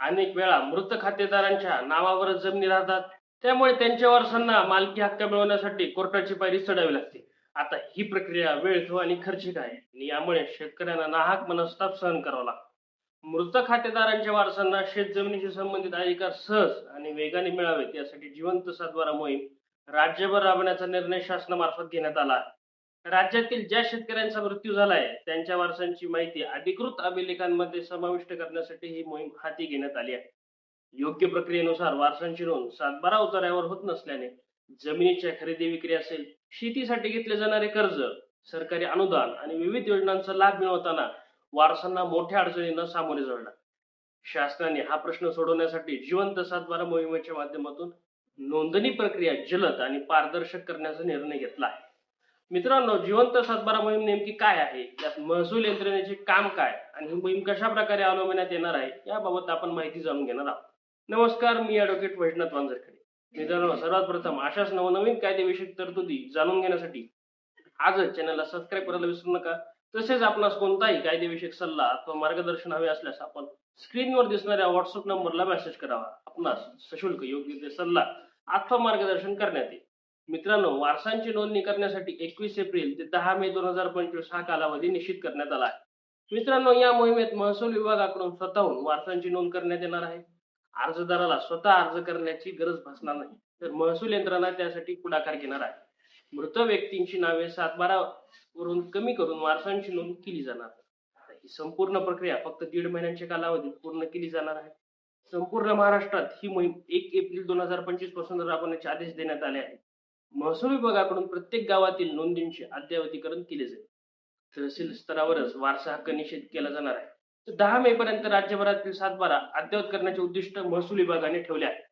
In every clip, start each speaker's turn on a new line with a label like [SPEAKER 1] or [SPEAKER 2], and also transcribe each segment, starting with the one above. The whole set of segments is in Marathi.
[SPEAKER 1] अनेक वेळा मृत खातेदारांच्या नावावरच जमिनी राहतात. त्यामुळे त्यांच्या वारसांना मालकी हक्क मिळवण्यासाठी कोर्टाची पायरी चढावी लागते. आता ही प्रक्रिया वेळ आणि खर्चिक आहे. आणि यामुळे शेतकऱ्यांना नाहक मनस्ताप सहन करावा लागतो. मृत खातेदारांच्या वारसांना शेत जमिनीशी संबंधित अधिकार सहज आणि वेगाने मिळावेत यासाठी जिवंत सातबारा मोहीम राज्यभर राबवण्याचा निर्णय शासनामार्फत घेण्यात आला आहे. राज्यातील ज्या शेतकऱ्यांचा मृत्यू झालाय त्यांच्या वारसांची माहिती अधिकृत अभिलेखांमध्ये समाविष्ट करण्यासाठी ही मोहीम हाती घेण्यात आली आहे. योग्य प्रक्रियेनुसार वारसांची नोंद सातबारा उतार्यावर होत नसल्याने जमिनीच्या खरेदी विक्री असेल शेतीसाठी घेतले जाणारे कर्ज सरकारी अनुदान आणि विविध योजनांचा लाभ मिळवताना वारसांना मोठ्या अडचणींना सामोरे जावे. शासनाने हा प्रश्न सोडवण्यासाठी जिवंत सातबारा मोहिमेच्या माध्यमातून नोंदणी प्रक्रिया जलद आणि पारदर्शक करण्याचा निर्णय घेतला आहे. मित्रांनो जिवंत सातबारा मोहीम नेमकी काय आहे? यात महसूल यंत्रणेचे काम काय? आणि ही मोहीम कशा प्रकारे अवलंबण्यात येणार आहे? याबाबत आपण माहिती जाणून घेणार आहोत. नमस्कार मी ॲडव्होकेट वैष्णव वांजरखडे मित्रांनो सर्वात प्रथम अशाच नवनवीन कायदेविषयक तरतुदी जाणून घेण्यासाठी आजच चॅनलला सबस्क्राईब करायला विसरू नका. तसेच आपणास कोणताही कायदेविषयक सल्ला अथवा मार्गदर्शन हवे असल्यास आपण स्क्रीनवर दिसणाऱ्या व्हॉट्सअप नंबरला मेसेज करावा. आपणास सशुल्क योग्य ते सल्ला अथवा मार्गदर्शन करण्यात येईल. मित्रांनो वारसांची नोंदणी करण्यासाठी एकवीस एप्रिल ते दहा मे दोन हजार पंचवीस हा कालावधी निश्चित करण्यात आला आहे. मित्रांनो या मोहिमेत महसूल विभागाकडून स्वतःहून वारसांची नोंद करण्यात येणार आहे. अर्जदाराला स्वतः अर्ज करण्याची गरज भासणार नाही तर महसूल यंत्रणा त्यासाठी पुढाकार घेणार आहे. मृत व्यक्तींची नावे सातबारा वरून कमी करून वारसांची नोंद केली जाणार. ही संपूर्ण प्रक्रिया फक्त दीड महिन्यांच्या कालावधीत पूर्ण केली जाणार आहे. संपूर्ण महाराष्ट्रात ही मोहीम एक एप्रिल दोन हजार पंचवीसपासून राबवण्याचे आदेश देण्यात आले आहेत. महसूल विभागाकडून प्रत्येक गावातील नोंदींचे अद्ययावतीकरण केले जाईल. तहसील स्तरावरच वारसा हक्क निषेध केला जाणार आहे. तर दहा मे पर्यंत राज्यभरातील सातबारा अद्ययावत करण्याचे उद्दिष्ट महसूल विभागाने ठेवले आहे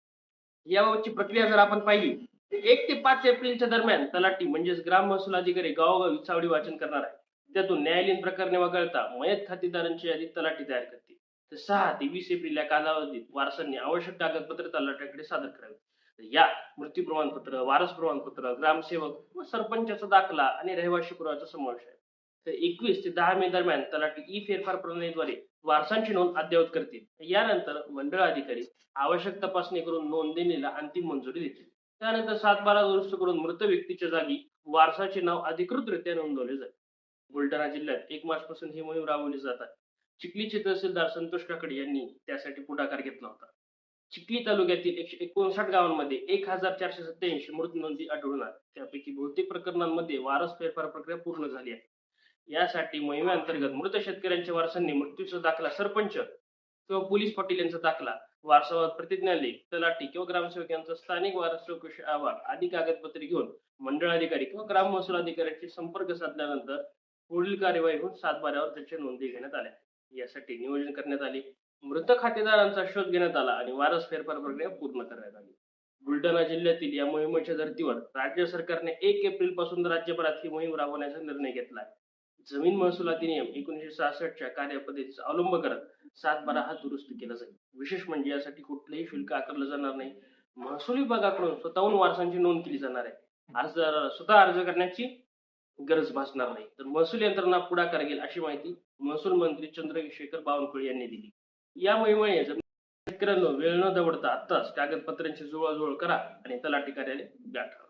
[SPEAKER 1] याबाबतची प्रक्रिया जर आपण पाहिली तर एक ते पाच एप्रिलच्या दरम्यान तलाठी म्हणजेच ग्राम महसूल अधिकारी गावोगावी चावडी वाचन करणार आहे त्यातून न्यायालयीन प्रकरणे वगळता मयत खातेदारांची यादी तलाठी तयार करते तर सहा ते वीस एप्रिल या कालावधीत वारसांनी आवश्यक कागदपत्रे तलाठ्याकडे सादर करावी. या मृत्यू प्रमाणपत्र वारस प्रमाणपत्र ग्रामसेवक व सरपंचाचा दाखला आणि रहिवासी पुराव्याचा समावेश आहे. तर एकवीस ते दहा मे दरम्यान तलाठी ई फेरफार प्रणालीद्वारे वारसांची नोंद अद्ययावत करतील. यानंतर मंडळ अधिकारी आवश्यक तपासणी करून नोंदणीला अंतिम मंजुरी देतील. त्यानंतर सातबारा दुरुस्त करून मृत व्यक्तीच्या जागी वारसाचे नाव अधिकृतरित्या नोंदवले जाईल. बुलढाणा जिल्ह्यात एक मार्च पासून ही मोहीम राबवली जात आहे. चिखलीचे तहसीलदार संतोष काकडे यांनी त्यासाठी पुढाकार घेतला होता. चिखली तालुक्यातील एकशे एकोणसाठ गावांमध्ये एक हजार चारशे सत्याऐंशी मृत नोंदी आढळून आल्या त्यापैकी बहुतेक प्रकरणांमध्ये वारस फेरफार प्रक्रिया पूर्ण झाली आहे. यासाठी मोहिमेअंतर्गत मृत शेतकऱ्यांच्या वारसांनी मृत्यूचा दाखला सरपंच किंवा पोलीस पाटील यांचा दाखला वारसावाद प्रतिज्ञालय तलाठी किंवा ग्रामसेवक यांचा स्थानिक वारस चौकशी अहवाल आदी कागदपत्रे घेऊन मंडळ अधिकारी किंवा ग्राम महसूल अधिकाऱ्यांशी संपर्क साधल्यानंतर पुढील कार्यवाही होऊन सातबाऱ्यावर त्याच्या नोंदी घेण्यात आल्या. यासाठी नियोजन करण्यात आले. मृत खातेदारांचा शोध घेण्यात आला आणि वारस फेरफार प्रक्रिया पूर्ण करण्यात आली. बुलढाणा जिल्ह्यातील या मोहिमेच्या धर्तीवर राज्य सरकारने एक एप्रिलपासून राज्यभरात ही मोहीम राबवण्याचा निर्णय घेतला जमीन महसूल अधिनियम एकोणीशे सहासष्टच्या कार्यपद्धतीचा अवलंब करत सात बारा हा दुरुस्त केला जाईल. विशेष म्हणजे यासाठी कुठलंही शुल्क आकारलं जाणार नाही. महसूल विभागाकडून स्वतःहून वारसांची नोंद केली जाणार आहे. अर्जदाराला स्वतः अर्ज करण्याची गरज भासणार नाही तर महसूल यंत्रणा पुढाकार घेईल अशी माहिती महसूल मंत्री चंद्रशेखर बावनकुळे यांनी दिली. या महिमा शेतकऱ्यांना वेळ न दवडता आत्ताच कागदपत्रांची जुळवाजुळव करा आणि तलाठी कार्यालय गाठा.